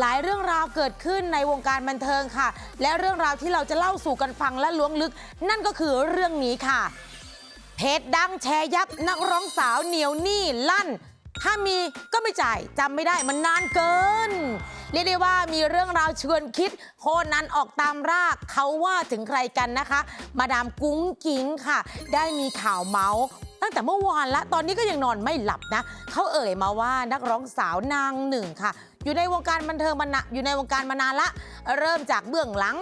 หลายเรื่องราวเกิดขึ้นในวงการบันเทิงค่ะ และเรื่องราวที่เราจะเล่าสู่กันฟังและล้วงลึก นั่นก็คือเรื่องนี้ค่ะ เพจดังแชร์ยับนักร้องสาวเหนียวหนี้ลั่น ถ้ามีก็ไม่จ่ายจำไม่ได้มันนานเกิน เรียกได้ว่ามีเรื่องราวชวนคิดโคนันออกตามรากเขาว่าถึงใครกันนะคะ มาดามกุ้งกิ้งค่ะ ได้มีข่าวเมาส์ แต่เมื่อวานละ ตอนนี้ก็ยังนอนไม่หลับนะ เขาเอ่ยมาว่านักร้องสาวนางหนึ่งค่ะ อยู่ในวงการบันเทิงมานะอยู่ในวงการมานานละ เริ่มจากเบื้องหลัง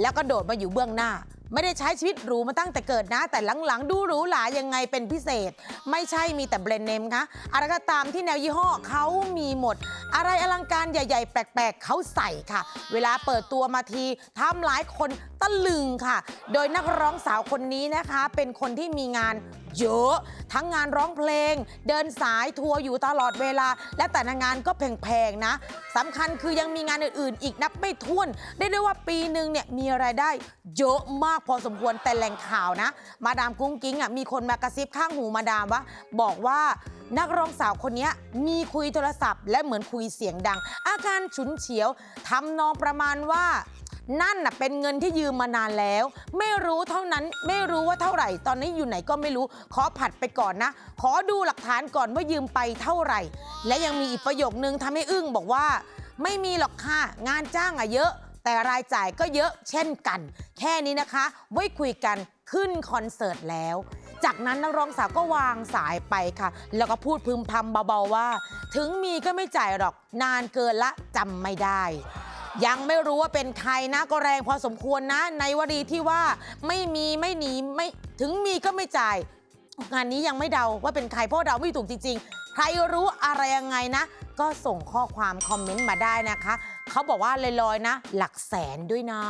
แล้วก็โดดมาอยู่เบื้องหน้า ไม่ได้ใช้ชีวิตหรูมาตั้งแต่เกิดนะ แต่หลังๆ ดูหรูหรายังไงเป็นพิเศษ ไม่ใช่มีแต่แบรนด์เนมคะอะไรก็ตามที่แนวยี่ห้อเขามีหมด อะไรอลังการใหญ่ ๆ แปลก ๆ เขาใส่ค่ะ เวลาเปิดตัวมาทีทำหลายคนตะลึงค่ะ โดยนักร้องสาวคนนี้นะคะ เป็นคนที่มีงานเยอะ ทั้งงานร้องเพลง เดินสายทัวร์อยู่ตลอดเวลา และแต่ละงานก็แพงๆนะสำคัญคือยังมีงานอื่นๆ อีกนับไม่ถ้วน ได้ได้ว่าปีหนึ่งเนี่ยมีรายได้เยอะมากพอสมควรแต่แหล่งข่าวนะ มาดามกุ้งกิ้งอะมีคนมากระซิบข้างหูมาดามว่าบอกว่า นักร้องสาวคนนี้มีคุยโทรศัพท์ และเหมือนคุยเสียงดัง อาการฉุนเฉียวทำนองประมาณว่านั่นน่ะเป็นเงินที่ยืมมานานแล้ว ไม่รู้เท่านั้นไม่รู้ว่าเท่าไหร่ ตอนนี้อยู่ไหนก็ไม่รู้ ขอผัดไปก่อนนะ ขอดูหลักฐานก่อนว่ายืมไปเท่าไหร่ และยังมีอีกประโยคนึงทำให้อึ้งบอกว่า ไม่มีหรอกค่ะงานจ้างอะเยอะ แต่รายจ่ายก็เยอะเช่นกัน แค่นี้นะคะไว้คุยกันขึ้นคอนเสิร์ตแล้ว จากนั้นนักร้องสาวก็วางสายไปค่ะ แล้วก็พูดพึมพำเบาๆว่า ถึงมีก็ไม่จ่ายหรอกนานเกินละจำไม่ได้ ยังไม่รู้ว่าเป็นใครนะก็แรงพอสมควรนะ ในวลีที่ว่าไม่มีไม่หนีไม่ถึงมีก็ไม่จ่าย งานนี้ยังไม่เดาว่าเป็นใครเพราะเดาไม่ถูกจริงๆ ใครรู้อะไรยังไงนะ ก็ส่งข้อความคอมเมนต์มาได้นะคะ เขาบอกว่าลอยๆนะ หลักแสนด้วยนะ